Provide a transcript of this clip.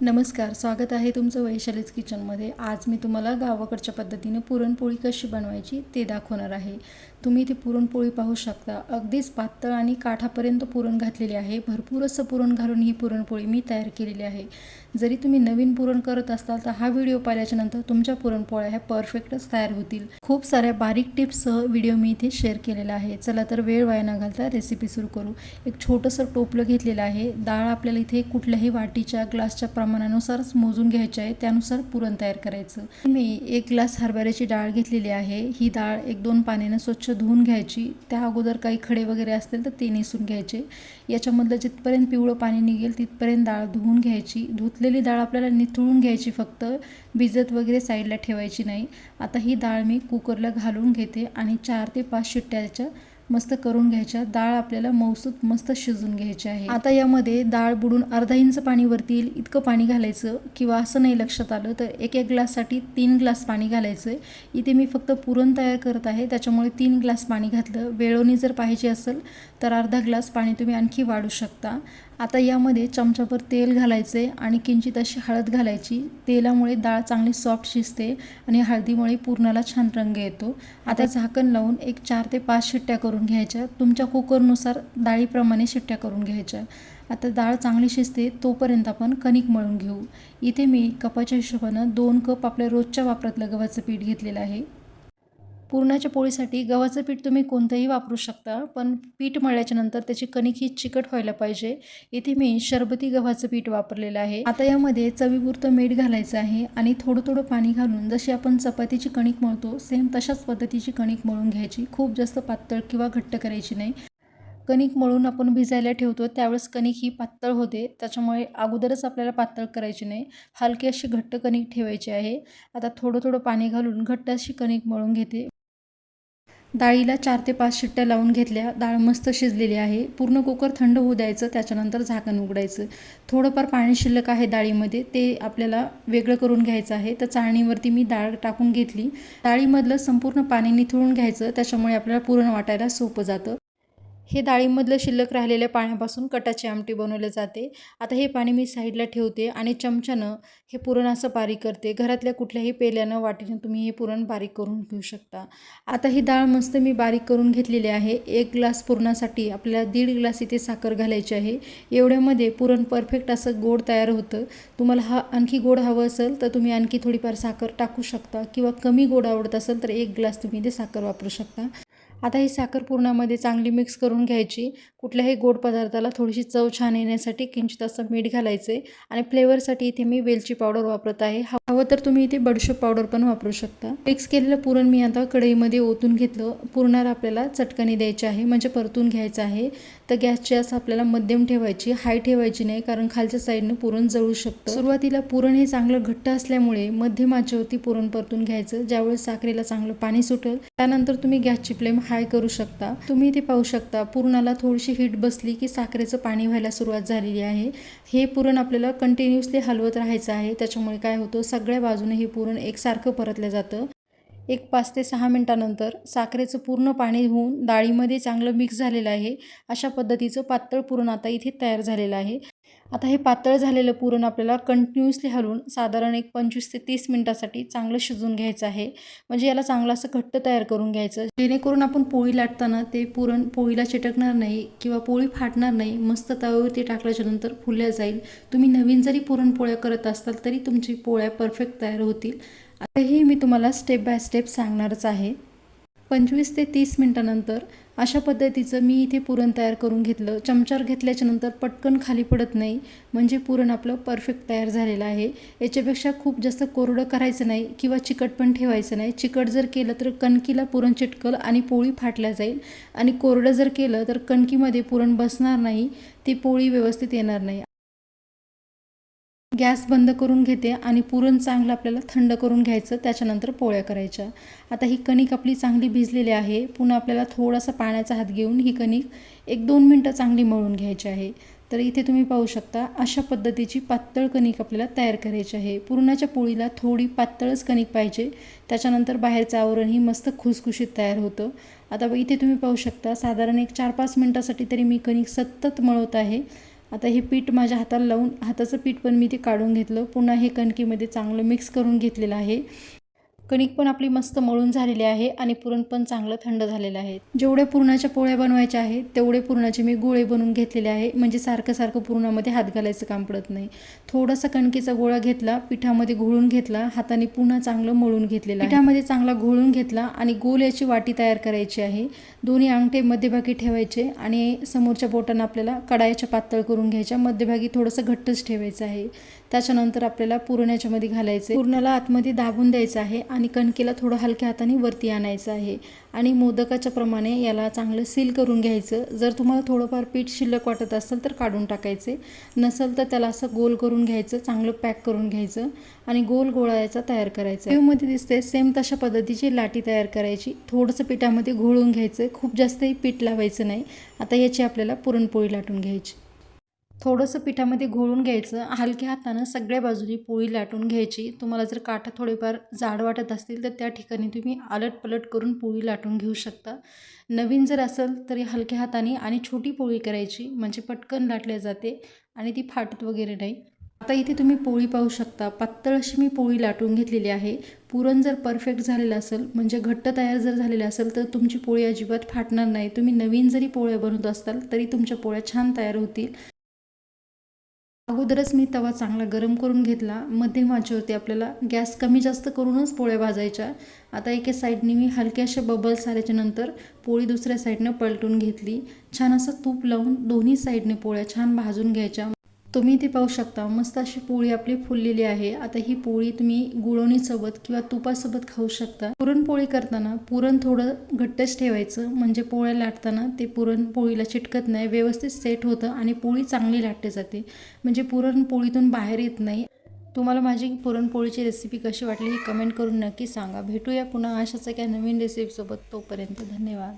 नमस्कार स्वागत आहे तुमचं वैशालीज किचनमध्ये. आज मी तुम्हाला गावाकडच्या पद्धतीने पुरणपोळी कशी बनवायची ते दाखवणार आहे. तुम्ही ती पुरणपोळी पाहू शकता. अगदीच पातळ आणि काठापर्यंत पुरण घातलेले आहे. भरपूर असं पुरण घालून ही पुरणपोळी मी तयार केलेली आहे. जरी तुम्ही नवीन पुरण करत असाल तर हा व्हिडिओ पाहिल्याच्या नंतर तुमच्या पुरणपोळ्या ह्या परफेक्टच तयार होतील. खूप साऱ्या बारीक टिप्ससह व्हिडिओ मी इथे शेअर केलेला आहे. चला तर वेळ वाया न घालता रेसिपी सुरू करू. एक छोटंसं टोपलं घेतलेलं आहे. डाळ आपल्याला इथे कुठल्याही वाटीच्या ग्लासच्या प्रमाणानुसारच मोजून घ्यायचे आहे त्यानुसार पुरण तयार करायचं. मी एक ग्लास हरभऱ्याची डाळ घेतलेली आहे. ही डाळ एक दोन पाण्यानं स्वच्छ धुवून घ्यायची. त्या अगोदर काही खडे वगैरे असतील तर ते निसून घ्यायचे. याच्यामधलं जिथपर्यंत पिवळं पाणी निघेल तिथपर्यंत डाळ धुवून घ्यायची. धुतलेली डाळ आपल्याला निथळून घ्यायची फक्त. भिजत वगैरे साईडला ठेवायची नाही. आता ही डाळ मी कुकरला घालून घेते आणि चार ते पाच शिट्ट्याच्या मस्त करून घ्यायच्या. डाळ आपल्याला मौसूत मस्त शिजून घ्यायची आहे. आता यामध्ये डाळ बुडून अर्धा इंच पाणी वरती येईल इतकं पाणी घालायचं किंवा असं नाही लक्षात आलं तर एक एक ग्लाससाठी तीन ग्लास पाणी घालायचं. इथे मी फक्त पुरण तयार करत आहे त्याच्यामुळे तीन ग्लास पाणी घातलं. वेळोनी जर पाहिजे असेल तर अर्धा ग्लास पाणी तुम्ही आणखी वाढू शकता. आता यामध्ये चमचाभर तेल घालायचे आणि किंचित अशी हळद घालायची. तेलामुळे डाळ चांगली सॉफ्ट शिजते आणि हळदीमुळे पूर्णाला छान रंग येतो. आता झाकण लावून एक चार ते पाच शिट्ट्या करून घ्यायच्या. तुमच्या कुकरनुसार डाळीप्रमाणे शिट्ट्या करून घ्यायच्या. आता डाळ चांगली शिजते तोपर्यंत आपण कणिक मळून घेऊ. इथे मी कपाच्या हिशोबानं दोन कप आपल्या रोजच्या वापरातलं गव्हाचं पीठ घेतलेलं आहे. पुरणाच्या पोळीसाठी गव्हाचं पीठ तुम्ही कोणतंही वापरू शकता पण पीठ मळल्याच्यानंतर त्याची कणिक ही चिकट व्हायला पाहिजे. इथे मी शरबती गव्हाचं पीठ वापरलेलं आहे. आता यामध्ये चवीपुरतं मीठ घालायचं आहे आणि थोडं थोडं पाणी घालून जशी आपण चपातीची कणिक मळतो सेम तशाच पद्धतीची कणिक मळून घ्यायची. खूप जास्त पातळ किंवा घट्ट करायची नाही. कणिक मळून आपण भिजायला ठेवतो त्यावेळेस कणिक ही पातळ होते. त्याच्यामुळे अगोदरच आपल्याला पातळ करायची नाही. हलकी अशी घट्ट कणिक ठेवायची आहे. आता थोडं थोडं पाणी घालून घट्ट अशी कणिक मळून घेते. डाळीला चार ते पाच शिट्ट्या लावून घेतल्या. डाळ मस्त शिजलेली आहे. पूर्ण कुकर थंड होऊ द्यायचं. त्याच्यानंतर झाकण उघडायचं. थोडंफार पाणी शिल्लक आहे डाळीमध्ये. ते आपल्याला वेगळं करून घ्यायचं आहे. तर चाळणीवरती मी डाळ टाकून घेतली. डाळीमधलं संपूर्ण पाणी निथळून घ्यायचं. त्याच्यामुळे आपल्याला पुरण वाटायला सोपं जातं. हे डाळीमधलं शिल्लक राहिलेल्या पाण्यापासून कटाची आमटी बनवले जाते. आता हे पाणी मी साईडला ठेवते आणि चमच्यानं हे पुरण असं बारीक करते. घरातल्या कुठल्याही पेल्यानं वाटीनं तुम्ही हे पुरण बारीक करून घेऊ शकता. आता ही डाळ मस्त मी बारीक करून घेतलेली आहे. एक ग्लास पुरणासाठी आपल्याला दीड ग्लास इथे साखर घालायची आहे. एवढ्यामध्ये पुरण परफेक्ट असं गोड तयार होतं. तुम्हाला हा आणखी गोड हवं असेल तर तुम्ही आणखी थोडीफार साखर टाकू शकता किंवा कमी गोड आवडत असेल तर एक ग्लास तुम्ही इथे साखर वापरू शकता. आता ही साखर पूर्णामध्ये चांगली मिक्स करून घ्यायची. कुठल्याही गोड पदार्थाला थोडीशी चव छान येण्यासाठी किंचित असं मीठ घालायचे आणि फ्लेवरसाठी इथे मी वेलची पावडर वापरत आहे. हवं तर तुम्ही इथे बडशोप पावडर पण वापरू शकता. मिक्स केलेलं पुरण मी आता कढईमध्ये ओतून घेतलं. पुरणाला आपल्याला चटकणी द्यायची आहे म्हणजे परतून घ्यायचं आहे. तर गॅसची असं आपल्याला मध्यम ठेवायची हाय ठेवायची नाही कारण खालच्या साईडनं पुरण जळू शकतं. सुरुवातीला पुरण हे चांगलं घट्ट असल्यामुळे मध्यम आचेवरती पुरण परतून घ्यायचं ज्यावेळेस साखरेला चांगलं पाणी सुटेल. त्यानंतर तुम्ही गॅसची फ्लेम हाय करू शकता. तुम्ही इथे पाहू शकता. पुरणाला थोडीशी हीट बसली की साखरेचं पाणी व्हायला सुरुवात झालेली आहे. हे पुरण आपल्याला कंटिन्युअसली हलवत राहायचं आहे. त्याच्यामुळे काय होतं? सगळ्या बाजूने हे पुरण एकसारखं परतलं जातं. एक पाच ते सहा मिनटानंतर साखरेचं पूर्ण पाणी होऊन डाळीमध्ये चांगलं मिक्स झालेलं आहे. अशा पद्धतीचं पातळ पुरण आता इथे तयार झालेलं आहे. आता हे पातळ झालेलं पुरण आपल्याला कंटिन्युअसली हलवून साधारण एक पंचवीस ते तीस मिनटासाठी चांगलं शिजून घ्यायचं आहे. म्हणजे याला चांगलं असं घट्ट तयार करून घ्यायचं. जेणेकरून आपण पोळी लाटताना ते पुरण पोळीला चिटकणार नाही किंवा पोळी फाटणार नाही मस्त तव्यावरती टाकल्याच्या नंतर फुलल्या जाईल. तुम्ही नवीन जरी पुरणपोळ्या करत असाल तरी तुमची पोळ्या परफेक्ट तयार होतील. आताही मी तुम्हाला स्टेप बाय स्टेप सांगणारच आहे. पंचवीस ते तीस मिनटानंतर अशा पद्धतीचं मी इथे पुरण तयार करून घेतलं. चमचार घेतल्याच्यानंतर पटकन खाली पडत नाही म्हणजे पुरण आपलं परफेक्ट तयार झालेलं आहे. याच्यापेक्षा खूप जास्त कोरडं करायचं नाही किंवा चिकट पण ठेवायचं नाही. चिकट जर केलं तर कणकीला पुरण चिटकल आणि पोळी फाटल्या जाईल. आणि कोरडं जर केलं तर कणकीमध्ये पुरण बसणार नाही ती पोळी व्यवस्थित येणार नाही. गॅस बंद करून घेते आणि पुरण चांगलं आपल्याला थंड करून घ्यायचं त्याच्यानंतर पोळ्या करायच्या. आता ही कणिक आपली चांगली भिजलेली आहे. पुन्हा आपल्याला थोडासा पाण्याचा हात घेऊन ही कणिक एक दोन मिनटं चांगली मळून घ्यायची आहे. तर इथे तुम्ही पाहू शकता अशा पद्धतीची पातळ कणिक आपल्याला तयार करायची आहे. पुरणाच्या पोळीला थोडी पातळच कणिक पाहिजे. त्याच्यानंतर बाहेरचं आवरणही मस्त खुसखुशीत तयार होतं. आता इथे तुम्ही पाहू शकता साधारण एक चार पाच मिनटासाठी तरी मी कणिक सतत मळवत आहे. आता हे पीठ माझ्या हाताला लावून हाताचं पीठ पण मी ते काढून घेतलं. पुन्हा हे कणकीमध्ये चांगलं मिक्स करून घेतलेलं आहे. कणिक पण आपली मस्त मळून झालेली आहे आणि पुरण पण चांगलं थंड झालेलं आहे. जेवढ्या पुरणाच्या पोळ्या बनवायच्या आहेत तेवढे पुरणाचे मी गोळे बनवून घेतलेले आहे. म्हणजे सारखं सारखं पुरणामध्ये हात घालायचं काम पडत नाही. थोडासा कणकीचा गोळा घेतला पिठामध्ये घोळून घेतला हाताने पुन्हा चांगलं मळून घेतलेलं पिठामध्ये चांगला घोळून घेतला आणि गोल याची वाटी तयार करायची आहे. दोन्ही अंगठे मध्यभागी ठेवायचे आणि समोरच्या बोटानं आपल्याला कडायाच्या पातळ करून घ्यायच्या. मध्यभागी थोडंसं घट्टच ठेवायचं आहे. त्याच्यानंतर आपल्याला पुरण याच्यामध्ये घालायचं पुरणाला आतमध्ये दाबून द्यायचं आहे आणि कणकेला थोडं हलक्या हाताने वरती आणायचं आहे. आणि मोदकाच्या प्रमाणे याला चांगलं सील करून घ्यायचं. जर तुम्हाला थोडंफार पीठ शिल्लक वाटत असेल तर काढून टाकायचे. नसेल तर त्याला असं गोल करून घ्यायचं चांगलं पॅक करून घ्यायचं आणि गोल गोळा याचा तयार करायचा. व्ह्यूमध्ये दिसते सेम तशा पद्धतीची लाटी तयार करायची. थोडंसं पिठामध्ये घोळून घ्यायचं. खूप जास्तही पीठ लावायचं नाही. आता याची आपल्याला पुरणपोळी लाटून घ्यायची. थोडंसं पिठामध्ये घोळून घ्यायचं. हलक्या हातानं सगळ्या बाजूनी पोळी लाटून घ्यायची. तुम्हाला जर काठा थोडेफार जाड वाटत असतील तर त्या ठिकाणी तुम्ही आलट पलट करून पोळी लाटून घेऊ शकता. नवीन जर असेल तरी हलक्या हाताने आणि छोटी पोळी करायची म्हणजे पटकन लाटल्या जाते आणि ती फाटत वगैरे नाही. आता इथे तुम्ही पोळी पाहू शकता. पातळ अशी मी पोळी लाटून घेतलेली आहे. पुरण जर परफेक्ट झालेलं असेल म्हणजे घट्ट तयार जर झालेलं असेल तर तुमची पोळी अजिबात फाटणार नाही. तुम्ही नवीन जरी पोळ्या बनवत असाल तरी तुमच्या पोळ्या छान तयार होतील. अगोदरच मी तवा चांगला गरम करून घेतला. मध्यम आचेवरती आपल्याला गॅस कमी जास्त करूनच पोळ्या भाजायच्या. आता एका साईडने मी हलक्याशा बबल्स आल्याच्यानंतर पोळी दुसऱ्या साईडनं पलटून घेतली. छान असं तूप लावून दोन्ही साईडने पोळ्या छान भाजून घ्यायच्या. तुम्ही ती पाहू शकता. मस्त अशी पोळी आपली फुललेली आहे. आता ही पोळी तुम्ही गुळवणीसोबत किंवा तुपासोबत खाऊ शकता. पुरणपोळी करताना पुरण थोडं घट्टच ठेवायचं. म्हणजे पोळ्या लाटताना ते पुरण पोळीला चिटकत नाही. व्यवस्थित सेट होतं आणि पोळी चांगली लाटली जाते. म्हणजे पुरण पोळीतून बाहेर येत नाही. तुम्हाला माझी पुरणपोळीची रेसिपी कशी वाटली ही कमेंट करून नक्की सांगा. भेटूया पुन्हा अशाच एका नवीन रेसिपीसोबत तोपर्यंत धन्यवाद.